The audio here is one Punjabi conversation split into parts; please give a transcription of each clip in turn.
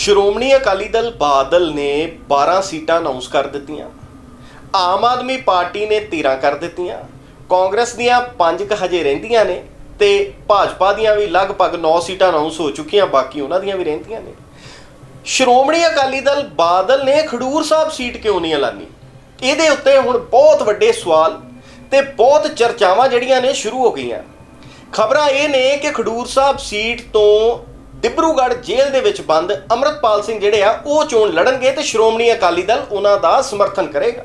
ਸ਼੍ਰੋਮਣੀ ਅਕਾਲੀ ਦਲ ਬਾਦਲ ਨੇ 12 ਸੀਟਾਂ ਅਨਾਉਂਸ ਕਰ ਦਿੱਤੀਆਂ। ਆਮ ਆਦਮੀ ਪਾਰਟੀ ਨੇ 13 ਕਰ ਦਿੱਤੀਆਂ। ਕਾਂਗਰਸ ਦੀਆਂ 5 ਕ ਹਜੇ ਰਹਿੰਦੀਆਂ ਨੇ ਤੇ ਭਾਜਪਾ ਦੀਆਂ ਵੀ ਲਗਭਗ 9 ਸੀਟਾਂ ਅਨਾਉਂਸ ਹੋ ਚੁੱਕੀਆਂ, ਬਾਕੀ ਉਹਨਾਂ ਦੀਆਂ ਵੀ ਰਹਿੰਦੀਆਂ ਨੇ। ਸ਼੍ਰੋਮਣੀ ਅਕਾਲੀ ਦਲ ਬਾਦਲ ਨੇ ਖਡੂਰ ਸਾਹਿਬ ਸੀਟ ਕਿਉਂ ਨਹੀਂ ਐਲਾਨੀ? ਇਹਦੇ ਉੱਤੇ ਹੁਣ ਬਹੁਤ ਵੱਡੇ ਸਵਾਲ ਤੇ ਬਹੁਤ ਚਰਚਾਵਾਂ ਜਿਹੜੀਆਂ ਨੇ ਸ਼ੁਰੂ ਹੋ ਗਈਆਂ। ਖਬਰਾਂ ਇਹ ਨੇ ਕਿ ਖਡੂਰ ਸਾਹਿਬ ਸੀਟ ਤੋਂ ਡਿਬਰੂਗੜ੍ਹ ਜੇਲ੍ਹ ਦੇ ਵਿੱਚ ਬੰਦ ਅਮਰਤਪਾਲ ਸਿੰਘ ਜਿਹੜੇ ਆ, ਉਹ ਚੋਣ ਲੜਨਗੇ ਤੇ ਸ਼੍ਰੋਮਣੀ ਅਕਾਲੀ ਦਲ ਉਹਨਾਂ ਦਾ ਸਮਰਥਨ ਕਰੇਗਾ।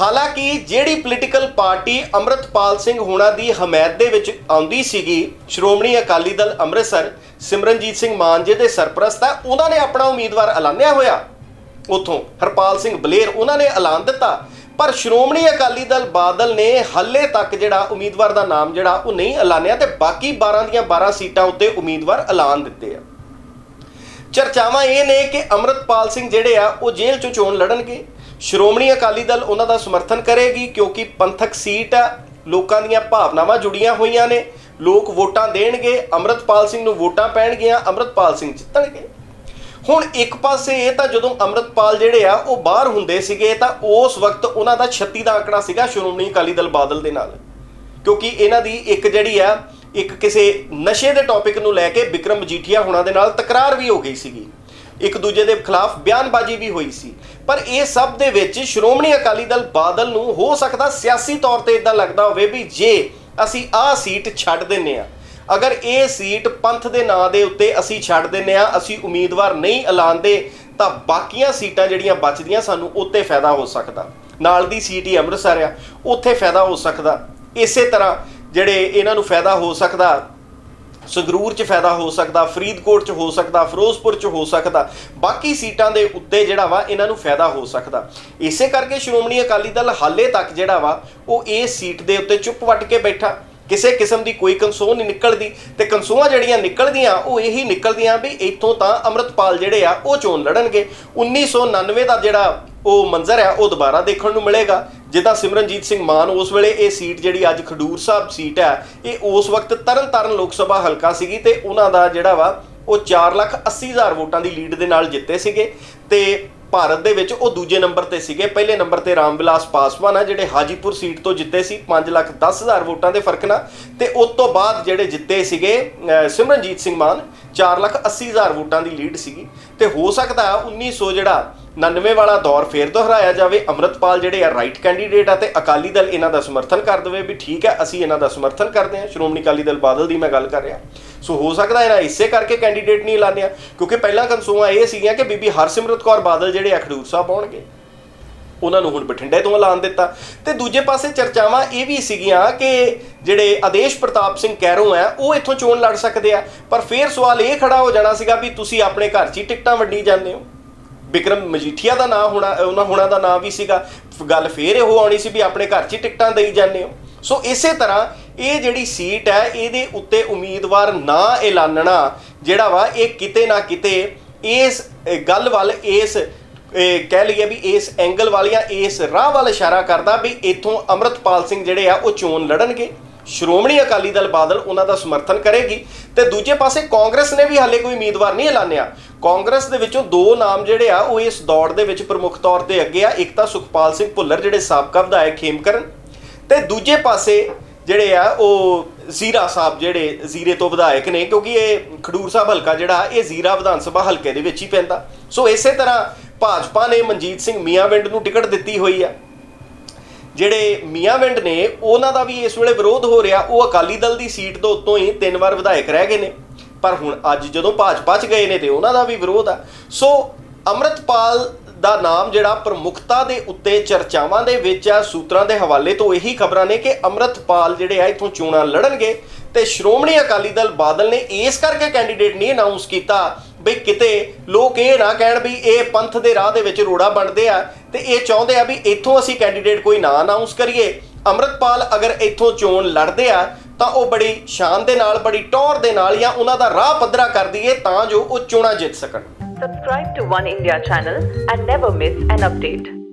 ਹਾਲਾਂਕਿ ਜਿਹੜੀ ਪੋਲੀਟੀਕਲ ਪਾਰਟੀ ਅਮਰਤਪਾਲ ਸਿੰਘ ਹੋਣਾ ਦੀ ਹਮਾਇਤ ਦੇ ਵਿੱਚ ਆਉਂਦੀ ਸੀਗੀ, ਸ਼੍ਰੋਮਣੀ ਅਕਾਲੀ ਦਲ ਅੰਮ੍ਰਿਤਸਰ, ਸਿਮਰਨਜੀਤ ਸਿੰਘ ਮਾਨ ਜੀ ਦੇ ਸਰਪ੍ਰਸਤ ਹੈ ਉਹਨਾਂ ਨੇ ਆਪਣਾ ਉਮੀਦਵਾਰ ਐਲਾਨਿਆ ਹੋਇਆ। ਉਥੋਂ ਹਰਪਾਲ ਸਿੰਘ ਬਲੇਰ ਉਹਨਾਂ ਨੇ ਐਲਾਨ ਦਿੱਤਾ ਪਰ ਸ਼੍ਰੋਮਣੀ ਅਕਾਲੀ ਦਲ ਬਾਦਲ ਨੇ ਹੱਲੇ ਤੱਕ ਜਿਹੜਾ ਉਮੀਦਵਾਰ ਦਾ ਨਾਮ ਜਿਹੜਾ ਉਹ ਨਹੀਂ ਐਲਾਨਿਆ ਤੇ ਬਾਕੀ 12 ਦੀਆਂ 12 ਸੀਟਾਂ ਉੱਤੇ ਉਮੀਦਵਾਰ ਐਲਾਨ ਦਿੱਤੇ ਆ। ਚਰਚਾਵਾਂ ਇਹ ਨੇ ਕਿ ਅਮਰਤਪਾਲ ਸਿੰਘ ਜਿਹੜੇ ਆ, ਉਹ ਜੇਲ੍ਹ ਚੋਂ ਚੋਣ ਲੜਨਗੇ। ਸ਼੍ਰੋਮਣੀ ਅਕਾਲੀ ਦਲ ਉਹਨਾਂ ਦਾ ਸਮਰਥਨ ਕਰੇਗੀ ਕਿਉਂਕਿ ਪੰਥਕ ਸੀਟ ਆ, ਲੋਕਾਂ ਦੀਆਂ ਭਾਵਨਾਵਾਂ ਜੁੜੀਆਂ ਹੋਈਆਂ ਨੇ। ਲੋਕ ਵੋਟਾਂ ਦੇਣਗੇ, ਅਮਰਤਪਾਲ ਸਿੰਘ ਨੂੰ ਵੋਟਾਂ ਪੈਣਗੀਆਂ, ਅਮਰਤਪਾਲ ਸਿੰਘ ਜਿੱਤਣਗੇ। ਹੁਣ ਇੱਕ ਪਾਸੇ ਇਹ ਤਾਂ ਜਦੋਂ ਅਮਰਤਪਾਲ ਜਿਹੜੇ ਆ, ਉਹ ਬਾਹਰ ਹੁੰਦੇ ਸੀਗੇ, ਤਾਂ ਉਸ ਵਕਤ ਉਹਨਾਂ ਦਾ 36 ਦਾ ਆંકੜਾ ਸੀਗਾ ਸ਼੍ਰੋਮਣੀ ਅਕਾਲੀ ਦਲ ਬਾਦਲ ਦੇ ਨਾਲ। ਕਿਉਂਕਿ ਇਹਨਾਂ ਦੀ ਇੱਕ ਜਿਹੜੀ ਆ, ਇੱਕ ਕਿਸੇ ਨਸ਼ੇ ਦੇ ਟੌਪਿਕ ਨੂੰ ਲੈ ਕੇ ਵਿਕਰਮ ਮਜੀਠੀਆ ਹੁਣਾਂ ਦੇ ਨਾਲ ਤਕਰਾਰ ਵੀ ਹੋ ਗਈ ਸੀਗੀ। ਇੱਕ ਦੂਜੇ ਦੇ ਖਿਲਾਫ ਬਿਆਨਬਾਜ਼ੀ ਵੀ ਹੋਈ ਸੀ। ਪਰ ਇਹ ਸਭ ਦੇ ਵਿੱਚ ਸ਼੍ਰੋਮਣੀ ਅਕਾਲੀ ਦਲ ਬਾਦਲ ਨੂੰ ਹੋ ਸਕਦਾ ਸਿਆਸੀ ਤੌਰ ਤੇ ਇਦਾਂ ਲੱਗਦਾ ਹੋਵੇ ਵੀ ਜੇ ਅਸੀਂ ਆਹ ਸੀਟ ਛੱਡ ਦਿੰਨੇ ਆ ਅਗਰ ਇਹ ਸੀਟ ਪੰਥ ਦੇ ਨਾਂ ਦੇ ਉੱਤੇ ਅਸੀਂ ਛੱਡ ਦਿੰਨੇ ਆ ਅਸੀਂ ਉਮੀਦਵਾਰ ਨਹੀਂ ਐਲਾਨਦੇ, ਤਾਂ ਬਾਕੀਆਂ ਸੀਟਾਂ ਜਿਹੜੀਆਂ ਬਚਦੀਆਂ ਸਾਨੂੰ ਉੱਤੇ ਫਾਇਦਾ ਹੋ ਸਕਦਾ। ਨਾਲ ਦੀ ਸੀਟ ਹੀ ਅੰਮ੍ਰਿਤਸਰ ਆ, ਉੱਥੇ ਫਾਇਦਾ ਹੋ ਸਕਦਾ। ਇਸੇ ਤਰ੍ਹਾਂ ਜਿਹੜੇ ਇਹਨਾਂ ਨੂੰ ਫਾਇਦਾ ਹੋ ਸਕਦਾ, ਸੰਗਰੂਰ 'ਚ ਫਾਇਦਾ ਹੋ ਸਕਦਾ, ਫਰੀਦਕੋਟ 'ਚ ਹੋ ਸਕਦਾ, ਫਿਰੋਜ਼ਪੁਰ 'ਚ ਹੋ ਸਕਦਾ, ਬਾਕੀ ਸੀਟਾਂ ਦੇ ਉੱਤੇ ਜਿਹੜਾ ਵਾ ਇਹਨਾਂ ਨੂੰ ਫਾਇਦਾ ਹੋ ਸਕਦਾ। ਇਸੇ ਕਰਕੇ ਸ਼੍ਰੋਮਣੀ ਅਕਾਲੀ ਦਲ ਹਾਲੇ ਤੱਕ ਜਿਹੜਾ ਵਾ, ਉਹ ਇਸ ਸੀਟ ਦੇ ਉੱਤੇ ਚੁੱਪ ਵੱਟ ਕੇ ਬੈਠਾ। ਕਿਸੇ ਕਿਸਮ ਦੀ ਕੋਈ ਕੰਸੋਹ ਨਹੀਂ ਨਿਕਲਦੀ ਤੇ ਕੰਸੋਹਾਂ ਜਿਹੜੀਆਂ ਨਿਕਲਦੀਆਂ, ਉਹ ਇਹੀ ਨਿਕਲਦੀਆਂ ਵੀ ਇੱਥੋਂ ਤਾਂ ਅਮਰਤਪਾਲ ਜਿਹੜੇ ਆ, ਉਹ ਚੋਣ ਲੜਨਗੇ। 1999 ਦਾ ਜਿਹੜਾ ਉਹ ਮੰਜ਼ਰ ਹੈ ਉਹ ਦੁਬਾਰਾ ਦੇਖਣ ਨੂੰ ਮਿਲੇਗਾ। ਜਿੱਦਾਂ ਸਿਮਰਨਜੀਤ ਸਿੰਘ ਮਾਨ ਉਸ ਵੇਲੇ ਇਹ ਸੀਟ ਜਿਹੜੀ ਅੱਜ ਖਡੂਰ ਸਾਹਿਬ ਸੀਟ ਹੈ ਇਹ ਉਸ ਵਕਤ ਤਰਨਤਾਰਨ ਲੋਕ ਸਭਾ ਹਲਕਾ ਸੀਗੀ ਤੇ ਉਹਨਾਂ ਦਾ ਜਿਹੜਾ ਵਾ, ਉਹ 480000 ਵੋਟਾਂ ਦੀ ਲੀਡ ਦੇ ਨਾਲ ਜਿੱਤੇ ਸੀਗੇ। ਤੇ ਭਾਰਤ ਦੇ ਵਿੱਚ ਉਹ ਦੂਜੇ ਨੰਬਰ ਤੇ ਸੀਗੇ। ਪਹਿਲੇ ਨੰਬਰ ਤੇ ਰਾਮਵਿਲਾਸ ਪਾਸਵਾਨ ਆ, ਜਿਹੜੇ ਹਾਜੀਪੁਰ ਸੀਟ ਤੋਂ ਜਿੱਤੇ ਸੀ। 510000 ਵੋਟਾਂ ਦੇ ਫ਼ਰਕ ਨਾਲ। ਤੇ ਉਸ ਤੋਂ ਬਾਅਦ ਜਿਹੜੇ ਜਿੱਤੇ ਸੀਗੇ ਸਿਮਰਨਜੀਤ ਸਿੰਘ ਮਾਨ 480000 ਵੋਟਾਂ ਦੀ ਲੀਡ ਸੀਗੀ। ਤੇ ਹੋ ਸਕਦਾ 1900 ਜਿਹੜਾ 99 ਵਾਲਾ ਦੌਰ ਫੇਰ ਦੁਹਰਾਇਆ ਜਾਵੇ, ਅਮਰਤਪਾਲ ਜਿਹੜੇ ਆ ਰਾਈਟ ਕੈਂਡੀਡੇਟ ਆ ਤੇ ਅਕਾਲੀ ਦਲ ਇਹਨਾਂ ਦਾ ਸਮਰਥਨ ਕਰ ਦੇਵੇ ਵੀ ਠੀਕ ਹੈ, ਅਸੀਂ ਇਹਨਾਂ ਦਾ ਸਮਰਥਨ ਕਰਦੇ ਹਾਂ। ਸ਼੍ਰੋਮਣੀ ਅਕਾਲੀ ਦਲ ਬਾਦਲ ਦੀ ਮੈਂ ਗੱਲ ਕਰ ਰਿਹਾ। ਸੋ ਹੋ ਸਕਦਾ ਇਹਨਾਂ ਇਸੇ ਕਰਕੇ ਕੈਂਡੀਡੇਟ ਨਹੀਂ ਐਲਾਨਿਆ ਕਿਉਂਕਿ ਪਹਿਲਾਂ ਕਨਸੂਆਂ ਇਹ ਸੀਗੀਆਂ ਕਿ ਬੀਬੀ ਹਰਸਿਮਰਤ ਕੌਰ ਬਾਦਲ ਜਿਹੜੇ ਆ ਖਡੂਰ ਸਾਹਿਬ ਆਉਣਗੇ। ਉਹਨਾਂ ਨੂੰ ਹੁਣ ਬਠਿੰਡੇ ਤੋਂ ਐਲਾਨ ਦਿੱਤਾ। ਤੇ ਦੂਜੇ ਪਾਸੇ ਚਰਚਾਵਾਂ ਇਹ ਵੀ ਸੀਗੀਆਂ ਕਿ ਜਿਹੜੇ ਆਦੇਸ਼ ਪ੍ਰਤਾਪ ਸਿੰਘ ਕੈਰੋਂ ਆ, ਉਹ ਇੱਥੋਂ ਚੋਣ ਲੜ ਸਕਦੇ ਆ। ਪਰ ਫੇਰ ਸਵਾਲ ਇਹ ਖੜਾ ਹੋ ਜਾਣਾ ਸੀਗਾ ਵੀ ਤੁਸੀਂ ਆਪਣੇ ਘਰ 'ਚ ਹੀ ਟਿਕਟਾਂ ਵੰਡੀ ਜਾਂਦੇ ਹੋ। ਵਿਕਰਮ ਮਜੀਠੀਆ ਦਾ ਨਾਂ ਹੋਣਾ ਉਹਨਾਂ ਹੋਣਾ ਦਾ ਨਾਂ ਵੀ ਸੀਗਾ। ਗੱਲ ਫੇਰ ਇਹੋ ਆਉਣੀ ਸੀ ਵੀ ਆਪਣੇ ਘਰ 'ਚ ਹੀ ਟਿਕਟਾਂ ਦੇਈ ਜਾਂਦੇ ਹੋ। ਸੋ ਇਸੇ ਤਰ੍ਹਾਂ ਇਹ ਜਿਹੜੀ ਸੀਟ ਹੈ, ਇਹਦੇ ਉੱਤੇ ਉਮੀਦਵਾਰ ਨਾ ਐਲਾਨਣਾ, ਜਿਹੜਾ ਵਾ ਇਹ ਕਿਤੇ ਨਾ ਕਿਤੇ ਇਸ ਗੱਲ ਵੱਲ ਇਸ ਕਹਿ ਲਈਏ ਵੀ ਇਸ ਐਂਗਲ ਵਾਲੀਆਂ, ਇਸ ਰਾਹ ਵੱਲ ਇਸ਼ਾਰਾ ਕਰਦਾ ਵੀ ਇਥੋਂ ਅਮਰਤਪਾਲ ਸਿੰਘ ਜਿਹੜੇ ਆ ਉਹ ਚੋਣ ਲੜਨਗੇ। ਸ਼੍ਰੋਮਣੀ ਅਕਾਲੀ ਦਲ ਬਾਦਲ ਉਹਨਾਂ ਦਾ ਸਮਰਥਨ ਕਰੇਗੀ ਤੇ ਦੂਜੇ ਪਾਸੇ ਕਾਂਗਰਸ ਨੇ ਵੀ ਹਾਲੇ ਕੋਈ ਉਮੀਦਵਾਰ ਨਹੀਂ ਐਲਾਨਿਆ। ਕਾਂਗਰਸ ਦੇ ਵਿੱਚੋਂ ਦੋ ਨਾਮ ਜਿਹੜੇ ਆ, ਉਹ ਇਸ ਦੌੜ ਦੇ ਵਿੱਚ ਪ੍ਰਮੁੱਖ ਤੌਰ ਤੇ ਅੱਗੇ ਆ। ਇੱਕ ਤਾਂ ਸੁਖਪਾਲ ਸਿੰਘ ਭੁੱਲਰ, ਜਿਹੜੇ ਸਾਬਕਾ ਵਿਧਾਇਕ ਖੇਮਕਰਨ ਤੇ ਦੂਜੇ ਪਾਸੇ ਜਿਹੜੇ ਆ, ਉਹ ਜ਼ੀਰਾ ਸਾਹਿਬ, ਜਿਹੜੇ ਜ਼ੀਰੇ ਤੋਂ ਵਿਧਾਇਕ ਨੇ, ਕਿਉਂਕਿ ਇਹ ਖਡੂਰ ਸਾਹਿਬ ਹਲਕਾ ਜਿਹੜਾ, ਇਹ ਜ਼ੀਰਾ ਵਿਧਾਨ ਸਭਾ ਹਲਕੇ ਦੇ ਵਿੱਚ ਹੀ ਪੈਂਦਾ। ਸੋ ਇਸੇ ਤਰ੍ਹਾਂ ਭਾਜਪਾ ਨੇ ਮਨਜੀਤ ਸਿੰਘ ਮੀਆਂਵਿੰਡ ਨੂੰ ਟਿਕਟ ਦਿੱਤੀ ਹੋਈ ਆ। ਜਿਹੜੇ ਮੀਆਂਵਿੰਡ ਨੇ, ਉਹਨਾਂ ਦਾ ਵੀ ਇਸ ਵੇਲੇ ਵਿਰੋਧ ਹੋ ਰਿਹਾ। ਉਹ ਅਕਾਲੀ ਦਲ ਦੀ ਸੀਟ ਤੋਂ ਉੱਤੋਂ ਹੀ ਤਿੰਨ ਵਾਰ ਵਿਧਾਇਕ ਰਹਿ ਗਏ ਨੇ। ਪਰ ਹੁਣ ਅੱਜ ਜਦੋਂ ਭਾਜਪਾ 'ਚ ਗਏ ਨੇ ਤੇ ਉਹਨਾਂ ਦਾ ਵੀ ਵਿਰੋਧ ਆ। ਸੋ ਅਮਰਤਪਾਲ ਦਾ ਨਾਮ ਜਿਹੜਾ ਪ੍ਰਮੁਖਤਾ ਦੇ ਉੱਤੇ ਚਰਚਾਵਾਂ ਦੇ ਵਿੱਚ ਆ, ਸੂਤਰਾਂ ਦੇ ਹਵਾਲੇ ਤੋਂ ਇਹੀ ਖਬਰਾਂ ਨੇ ਕਿ ਅਮਰਤਪਾਲ ਜਿਹੜੇ ਆ, ਇਥੋਂ ਚੋਣਾਂ ਲੜਨਗੇ ਤੇ ਸ਼੍ਰੋਮਣੀ ਅਕਾਲੀ ਦਲ ਬਾਦਲ ਨੇ ਇਸ ਕਰਕੇ ਕੈਂਡੀਡੇਟ ਨਹੀਂ ਅਨਾਉਂਸ ਕੀਤਾ ਬਈ ਕਿਤੇ ਲੋਕ ਇਹ ਨਾ ਕਹਿਣ ਵੀ ਇਹ ਪੰਥ ਦੇ ਰਾਹ ਦੇ ਵਿੱਚ ਰੋੜਾ ਬਣਦੇ ਆ ਤੇ ਇਹ ਚਾਹੁੰਦੇ ਆ ਵੀ ਇੱਥੋਂ ਅਸੀਂ ਕੈਂਡੀਡੇਟ ਕੋਈ ਨਾ ਅਨਾਉਂਸ ਕਰੀਏ ਅਮਰਤਪਾਲ ਅਗਰ ਇੱਥੋਂ ਚੋਣ ਲੜਦੇ ਆ, ਤਾਂ ਉਹ ਬੜੀ ਸ਼ਾਨ ਦੇ ਨਾਲ, ਬੜੀ ਟੌਰ ਦੇ ਨਾਲ ਜਾਂ ਉਹਨਾਂ ਦਾ ਰਾਹ ਪੱਧਰਾ ਕਰ ਦਈਏ ਤਾਂ ਜੋ ਉਹ ਚੋਣਾਂ ਜਿੱਤ ਸਕਣ subscribe to One India channel and never miss an update.